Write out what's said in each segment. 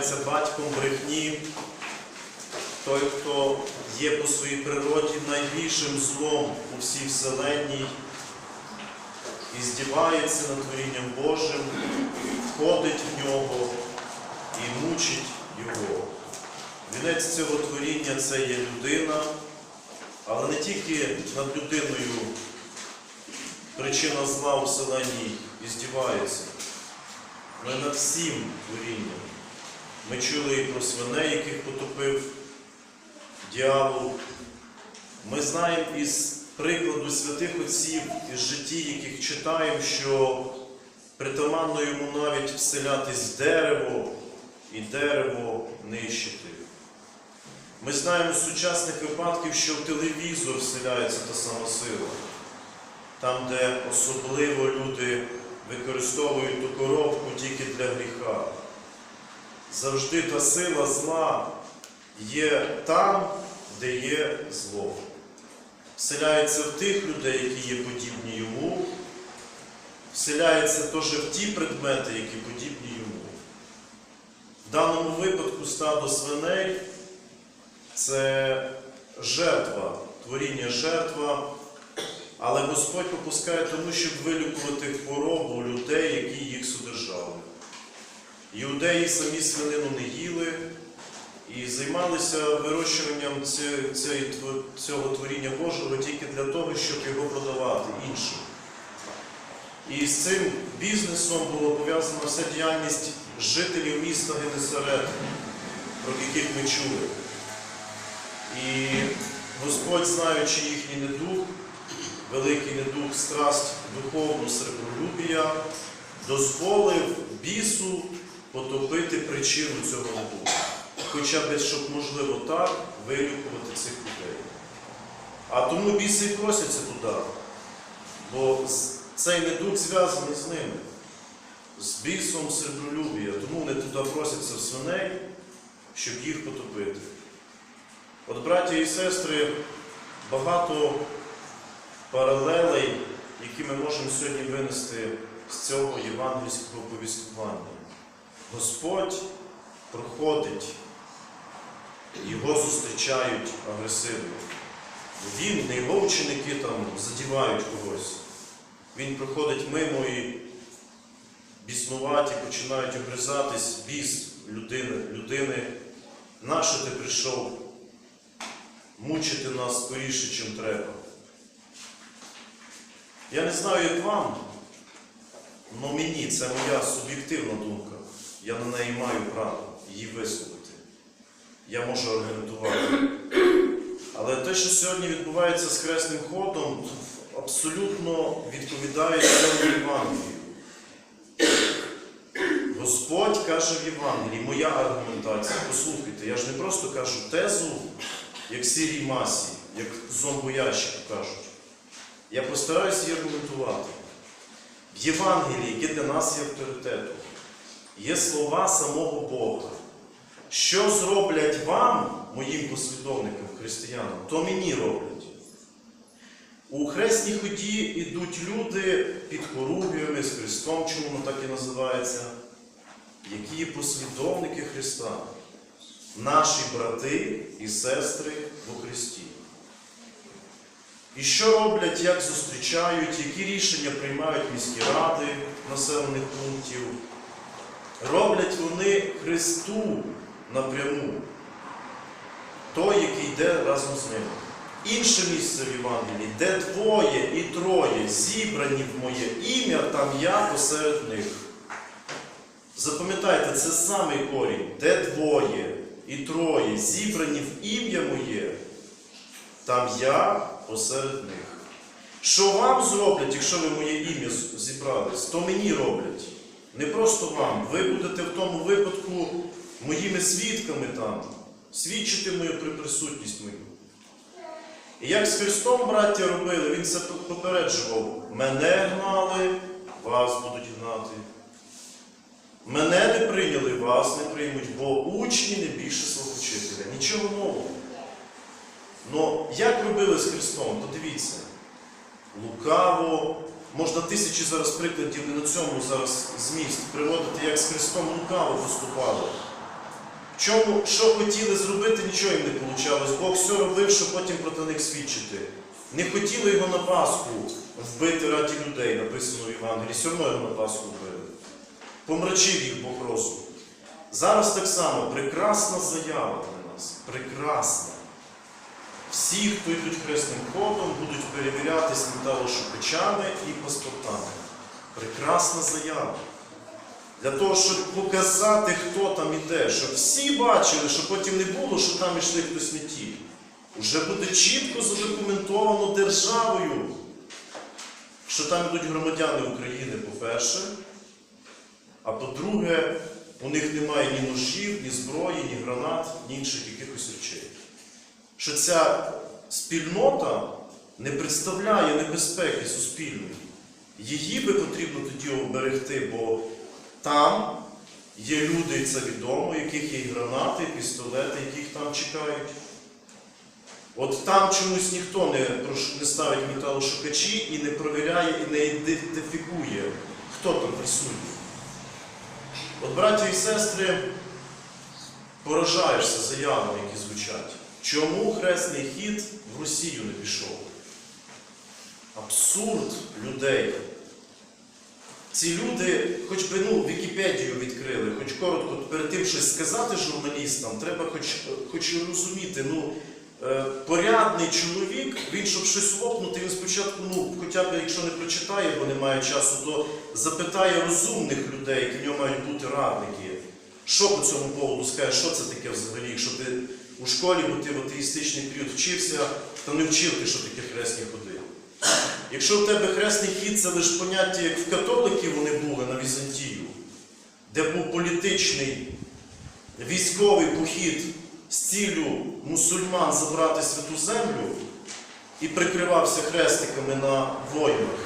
хто називається батьком брехні, той, хто є по своїй природі найбільшим злом у всій вселенній, і здівається над творінням Божим, входить в нього і мучить його. Вінець цього творіння це є людина, але не тільки над людиною причина зла у вселенні і здівається, але над всім творінням. Ми чули і про свиней, яких потопив діявол. Ми знаємо із прикладу святих отців, із житті, яких читаємо, що притаманно йому навіть вселятись дерево і дерево нищити. Ми знаємо з сучасних випадків, що в телевізор вселяється та сама сила, там, де особливо люди використовують ту коробку тільки для гріха. Завжди та сила зла є там, де є зло. Вселяється в тих людей, які є подібні йому, вселяється теж в ті предмети, які подібні йому. В даному випадку стадо свиней це жертва, творіння жертва, але Господь попускає тому, щоб вилікувати хворобу людей, які їх содержали. Іудеї самі свинину не їли і займалися вирощуванням цього творіння Божого тільки для того, щоб його продавати іншим. І з цим бізнесом була пов'язана вся діяльність жителів міста Генесарет, про яких ми чули. І Господь, знаючи їхній недух, великий недух, страсть духовну сребролюбія, дозволив бісу потопити причину цього недугу. Хоча б, щоб можливо так вилікувати цих людей. А тому біси і просяться туди, бо цей недух зв'язаний з ними, з бісом сребролюбія. Тому вони туди просяться в свиней, щоб їх потопити. От, браття і сестри, багато паралелей, які ми можемо сьогодні винести з цього євангельського повістування. Господь проходить, його зустрічають агресивно. Він, не його ученики там задівають когось. Він проходить мимо і біснуваті починають огризатись, біс людини, людини. Нащо ти прийшов? мучити нас скоріше, чим треба. Я не знаю, як вам, але мені це моя суб'єктивна думка. Я на неї маю право її висловити. Я можу аргументувати. Але те, що сьогодні відбувається з хресним ходом, абсолютно відповідає цьому Євангелію. Господь каже в Євангелії, моя аргументація, послухайте, я ж не просто кажу тезу, як сірій масі, як зомбоящики кажуть. Я постараюся її аргументувати. В Євангелії, яке для нас є авторитетом, є слова самого Бога. Що зроблять вам, моїм послідовникам, християнам, то мені роблять. У хресній ході йдуть люди під хорубіями з Христом, чому воно так і називається, які є послідовники Христа наші брати і сестри во Христі. І що роблять, як зустрічають, які рішення приймають міські ради населених пунктів? Роблять вони Христу напряму, той, який йде разом з ними. Інше місце в Євангелії, де двоє і троє зібрані в моє ім'я, там я посеред них. Запам'ятайте, це самий корінь, де двоє і троє зібрані в ім'я моє, там я посеред них. Що вам зроблять, якщо ви моє ім'я зібрались, то мені роблять. Не просто вам. Ви будете в тому випадку моїми свідками там, свідчити мою при присутність мою. І як з Христом, браття, робили, Він це попереджував. Мене гнали, вас будуть гнати. Мене не прийняли, вас не приймуть, бо учні не більше свого вчителя. Нічого нового. Ну, як робили з Христом, то дивіться. лукаво. Можна тисячі зараз прикладів не на цьому зараз зміст приводити, як з Христом лукаво поступали. Чому, що хотіли зробити, нічого їм не вийшло. Бог все робив, щоб потім проти них свідчити. Не хотіли його на Пасху вбити раді людей, написано в Євангелії, все одно його на Пасху вбили. Помрачив їх Бог розум. Зараз так само прекрасна заява для нас. Прекрасна. Всі, хто йдуть хресним ходом, будуть перевірятись металошукачами і паспортами. Прекрасна заява. Для того, щоб показати, хто там іде, щоб всі бачили, щоб потім не було, що там ішли хтось не ті. Уже буде чітко задокументовано державою, що там йдуть громадяни України, по-перше, а по-друге, у них немає ні ножів, ні зброї, ні гранат, ні інших якихось речей. Що ця спільнота не представляє небезпеки суспільної. Її би потрібно тоді оберегти, бо там є люди, і це відомо, яких є гранати, пістолети, яких там чекають. От там чомусь ніхто не, не ставить металошукачі і не провіряє, і не ідентифікує, хто там присутній. От, браті і сестри, поражаєшся заявами, які звучать. Чому хресний хід в Росію не пішов? Абсурд людей. Ці люди, хоч би ну, Вікіпедію відкрили, хоч коротко перед тим щось сказати журналістам, треба хоч, хоч розуміти, ну, е, порядний чоловік, він, щоб щось лопнути, він спочатку, ну, хоча б якщо не прочитає, бо немає часу, то запитає розумних людей, які в нього мають бути радники. Що по цьому поводу скаже, що це таке взагалі, якщо ти у школі, бо ти в атеїстичний період вчився, то не вчив ти, що таке хресні ходи. Якщо в тебе хресний хід це лише поняття, як в католиків вони були на Візантію, де був політичний військовий похід з ціллю мусульман забрати святу землю і прикривався хрестиками на воїнах.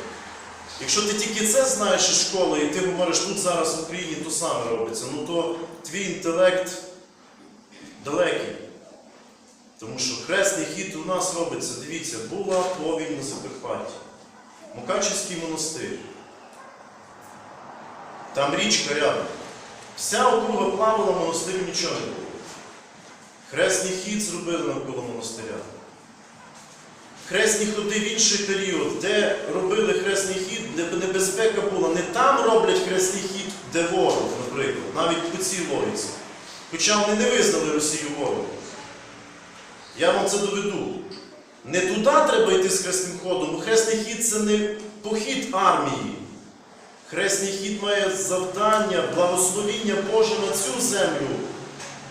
Якщо ти тільки це знаєш із школи, і ти говориш, тут зараз в Україні то саме робиться, ну то твій інтелект далекий. Тому що хресний хід у нас робиться, дивіться, була повінь на Закарпатті. Мукачівський монастир. Там річка рядом. Вся округа плавала, монастирю нічого не було. Хресний хід зробили навколо монастиря. Хресні ходи в інший період, де робили хресний хід, де небезпека була. Не там роблять хресний хід, де ворог, наприклад, навіть по цій логіці. Хоча вони не визнали Росію ворогом. Я вам це доведу. Не туди треба йти з хресним ходом, бо хресний хід це не похід армії. Хресний хід має завдання, благословіння Боже на цю землю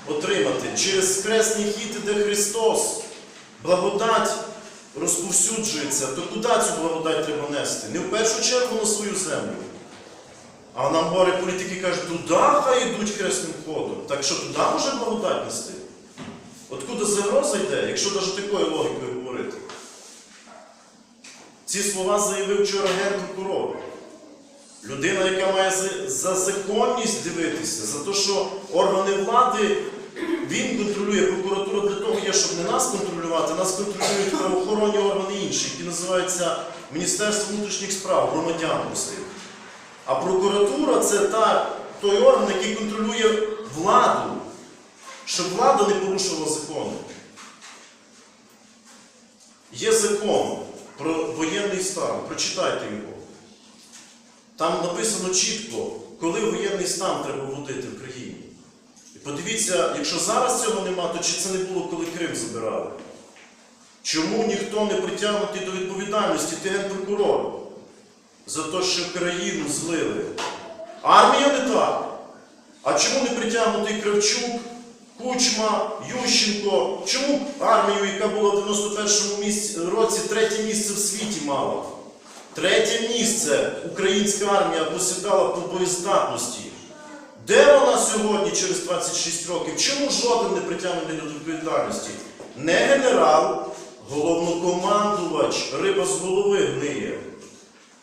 отримати. Через хресний хід іде Христос. Благодать розповсюджується. То куди цю благодать треба нести? Не в першу чергу на свою землю. А нам говорять політики кажуть, туди хай йдуть хресним ходом. Так що туди може благодать нести? Откуда загроза йде, якщо навіть такою логікою говорити? Ці слова заявив вчора генпрокурор. Людина, яка має за, за законність дивитися, за те, що органи влади, він контролює прокуратура для того, є, щоб не нас контролювати, нас контролюють правоохоронні органи інші, які називаються Міністерство внутрішніх справ, громадян простих. А прокуратура це та, той орган, який контролює владу, щоб влада не порушувала закони. Є закон про воєнний стан, прочитайте його. Там написано чітко, коли воєнний стан треба вводити в країні. І подивіться, якщо зараз цього нема, то чи це не було, коли Крим забирали? Чому ніхто не притягнутий до відповідальності, ти генпрокурор, за те, що країну злили? Армія не так. А чому не притягнутий Кравчук, Кучма, Ющенко? Чому армію, яка була в 91-му місці- році, третє місце в світі мала? Третє місце українська армія посідала по боєздатності. Де вона сьогодні через 26 років? Чому жоден не притягнений до відповідальності? Не генерал, головнокомандувач, риба з голови гниє.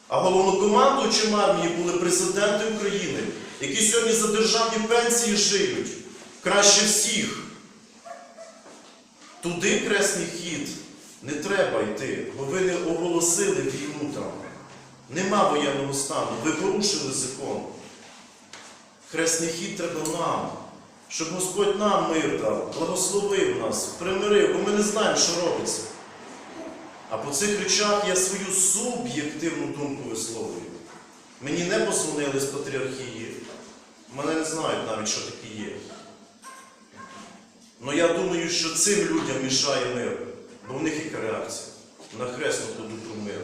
А головнокомандуючим армії були президенти України, які сьогодні за державні пенсії живуть краще всіх. Туди кресний хід Не треба йти, бо ви не оголосили війну там. Нема воєнного стану, ви порушили закон. Хресний хід треба нам, щоб Господь нам мир дав, благословив нас, примирив, бо ми не знаємо, що робиться. А по цих речах я свою суб'єктивну думку висловлюю. Мені не позвонили з патріархії, мене не знають навіть, що таке є. Але я думаю, що цим людям мішає мир, бо в них яка реакція на хресну про мир.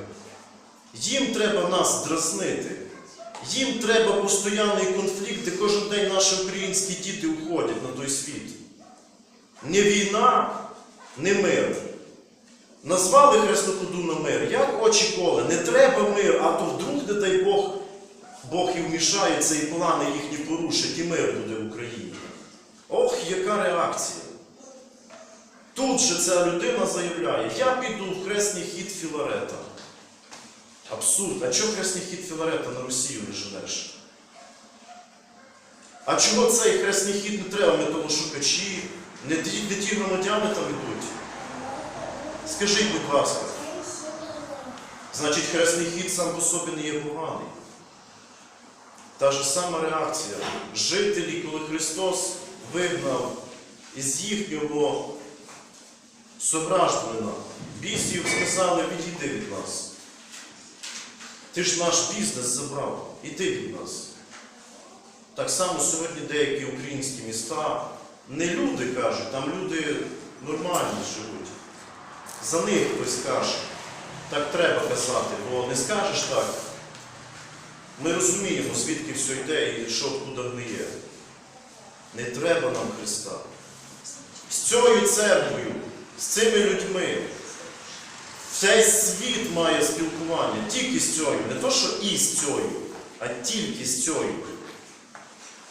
Їм треба нас дразнити. Їм треба постоянний конфлікт, де кожен день наші українські діти уходять на той світ. Не війна, не мир. Назвали хресну ходу на мир. Як очі коле, не треба мир, а то вдруг, не дай Бог, Бог і вмішається, і плани їхні порушить, і мир буде в Україні. Ох, яка реакція! Тут же ця людина заявляє, я піду в хресний хід Філарета. Абсурд. А чого хресний хід Філарета на Росію не женеш? А чого цей хресний хід не треба Ми, металошукачі? Не ті, не ті громадяни там йдуть? Скажіть, будь ласка. Значить, хресний хід сам по собі не є поганий. Та ж сама реакція. Жителі, коли Христос вигнав із їхнього сображнина, бісів сказали, відійди від нас. Ти ж наш бізнес забрав, іди від нас. Так само сьогодні деякі українські міста, не люди кажуть, там люди нормальні живуть. За них хтось каже. Так треба казати, бо не скажеш так. Ми розуміємо, звідки все йде і що куди гниє. Не треба нам Христа. З цією церквою, з цими людьми. Цей світ має спілкування тільки з цією. Не то, що і з цією, а тільки з цією.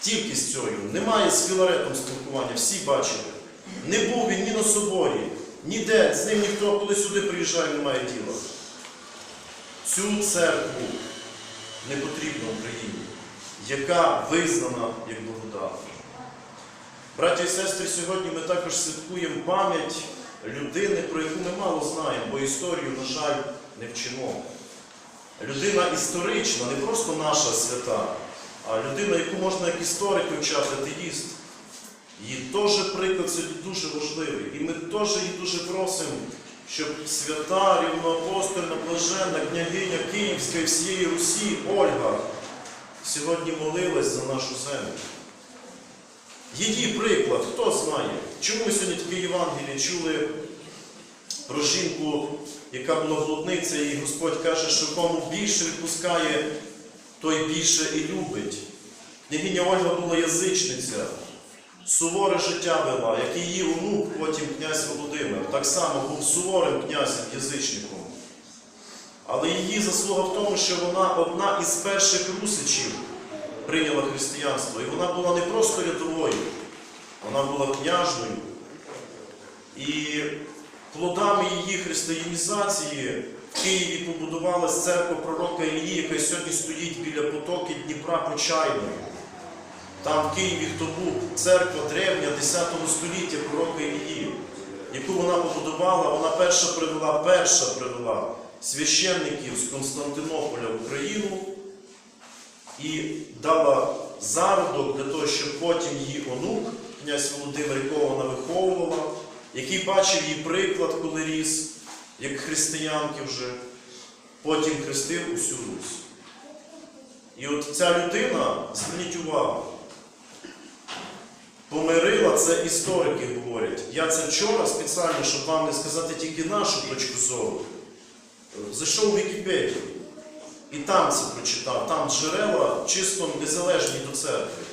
Тільки з цією. Немає з Філаретом спілкування, всі бачили. Не був він ні на соборі, ніде, з ним ніхто, коли сюди приїжджає, не має діла. Цю церкву не потрібно Україні, яка визнана як благодатна. Браті і сестри, сьогодні ми також святкуємо пам'ять людини, про яку ми мало знаємо, бо історію, на жаль, не вчимо. Людина історична, не просто наша свята, а людина, яку можна як історик вивчати, атеїст. Її теж приклад сьогодні дуже важливий. І ми теж її дуже просимо, щоб свята, рівноапостольна, блаженна, княгиня Київська і всієї Русі, Ольга, сьогодні молилась за нашу землю. Її приклад, хто знає, чому сьогодні таке Євангеліє чули про жінку, яка була блудниця, і Господь каже, що кому більше відпускає, той більше і любить. Княгиня Ольга була язичниця, суворе життя вела, як і її онук, потім князь Володимир, так само був суворим князем язичником. Але її заслуга в тому, що вона одна із перших русичів прийняла християнство. І вона була не просто рядовою, вона була княжною. І плодами її християнізації в Києві побудувалась церква пророка Ілії, яка сьогодні стоїть біля потоки Дніпра Почайної. Там в Києві хто був церква древня 10 століття пророка Ілії, яку вона побудувала, вона перша привела, перша привела священників з Константинополя в Україну і дала зародок для того, щоб потім її онук, князь Володимир, якого вона виховувала, який бачив її приклад, коли ріс, як християнки вже, потім хрестив усю Русь. І от ця людина, зверніть увагу, помирила, це історики говорять. Я це вчора спеціально, щоб вам не сказати тільки нашу точку зору, зайшов у Вікіпедію. І там це прочитав, там джерела чисто незалежні до церкви.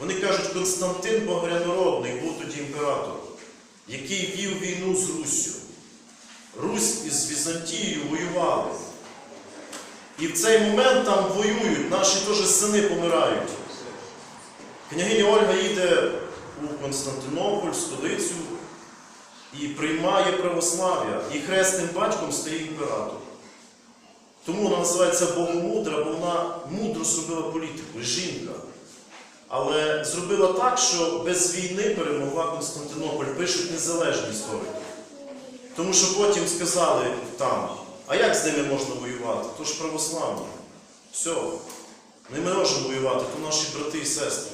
Вони кажуть, Константин Богорянородний був тоді імператор, який вів війну з Руссю. Русь із Візантією воювали. І в цей момент там воюють, наші теж сини помирають. Княгиня Ольга їде у Константинополь, столицю, і приймає православ'я. І хресним батьком стає імператор. Тому вона називається Богомудра, бо вона мудро зробила політику, жінка. Але зробила так, що без війни перемогла Константинополь, пишуть незалежні історики. Тому що потім сказали там, а як з ними можна воювати? То ж православні. Все. Не ми можемо воювати, то наші брати і сестри.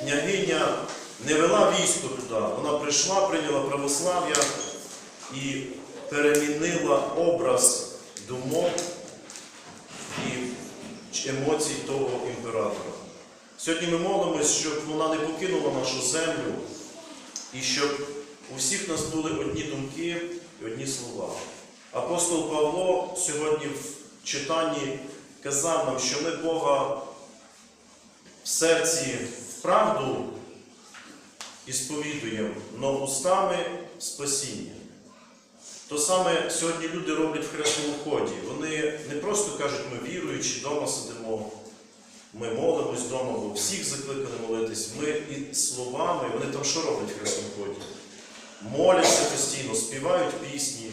Княгиня не вела військо туди. Вона прийшла, прийняла православ'я і перемінила образ думок і емоцій того імператора. Сьогодні ми молимось, щоб вона не покинула нашу землю і щоб у всіх нас були одні думки і одні слова. Апостол Павло сьогодні в читанні казав нам, що ми Бога в серці в правду і сповідуємо, но устами спасіння. То саме сьогодні люди роблять в хресному ході. Вони не просто кажуть, ми віруючи, вдома сидимо, ми молимось вдома, бо всіх закликали молитись. Ми і словами, вони там що роблять в хресному ході? Моляться постійно, співають пісні,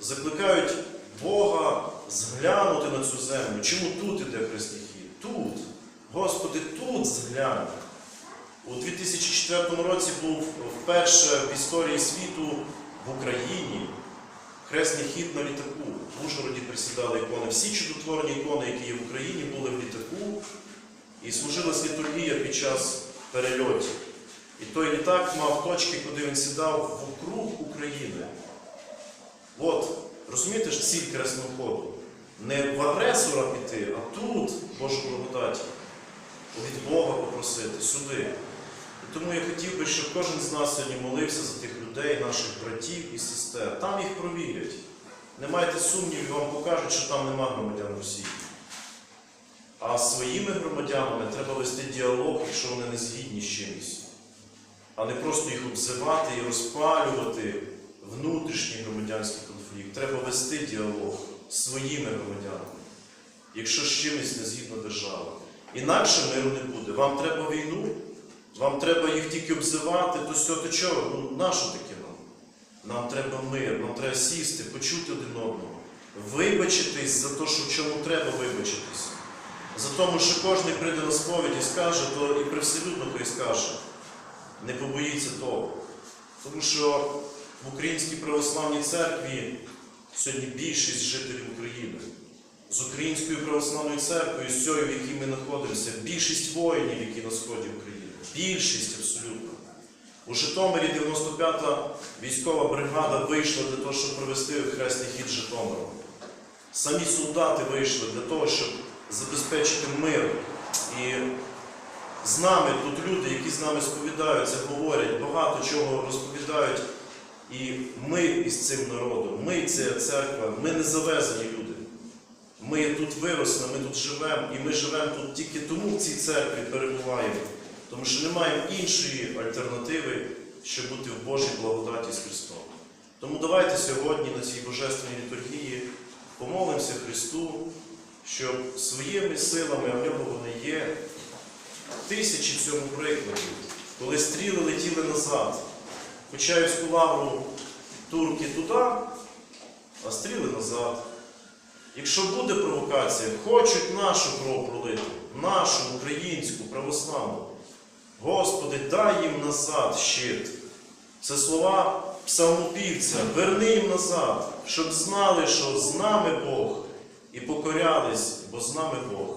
закликають Бога зглянути на цю землю. Чому тут іде хресний хід? Тут. Господи, тут зглянь. У 2004 році був вперше в історії світу в Україні хресний хід на літаку. В Ужгороді присідали ікони. Всі чудотворні ікони, які є в Україні, були в літаку і служилась літургія під час перельотів. І той літак мав точки, куди він сідав вокруг України. От, розумієте ж ціль кресного ходу? Не в агресора піти, а тут Божу благодать. Від Бога попросити сюди. Тому я хотів би, щоб кожен з нас сьогодні молився за тих людей, наших братів і сестер. Там їх провірять. Не майте сумнівів, вам покажуть, що там нема громадян Росії. А своїми громадянами треба вести діалог, якщо вони не згідні з чимось, а не просто їх обзивати і розпалювати внутрішній громадянський конфлікт. Треба вести діалог з своїми громадянами, якщо з чимось не згідна держава. Інакше миру не буде. Вам треба війну, вам треба їх тільки обзивати, то все, то чого? Ну, нащо таке нам? Нам треба мир, нам треба сісти, почути один одного, вибачитись за те, що в чому треба вибачитись. За тому, що кожен прийде на сповідь і скаже, то і привселюдно хай скаже. Не побоїться того. Тому що в Українській православній церкві сьогодні більшість жителів України. З Українською православною церквою, з цією, в якій ми знаходимося, більшість воїнів, які на сході України. Більшість абсолютно. У Житомирі 95-та військова бригада вийшла для того, щоб провести хресний хід Житомиром. Самі солдати вийшли для того, щоб забезпечити мир. І з нами тут люди, які з нами сповідаються, говорять, багато чого розповідають. І ми із цим народом, ми ця церква, ми не завезені люди. Ми тут виросли, ми тут живемо, і ми живемо тут тільки тому в цій церкві перебуваємо, тому що не маємо іншої альтернативи, щоб бути в Божій благодаті з Христом. Тому давайте сьогодні на цій божественній літургії помолимося Христу, щоб своїми силами, а в нього вони є, тисячі цьому прикладів, коли стріли летіли назад, Почаївську лавру турки туди, а стріли назад. Якщо буде провокація, хочуть нашу кров пролити, нашу українську, православну. Господи, дай їм назад щит. Це слова псалмопівця. Верни їм назад, щоб знали, що з нами Бог, і покорялись, бо з нами Бог.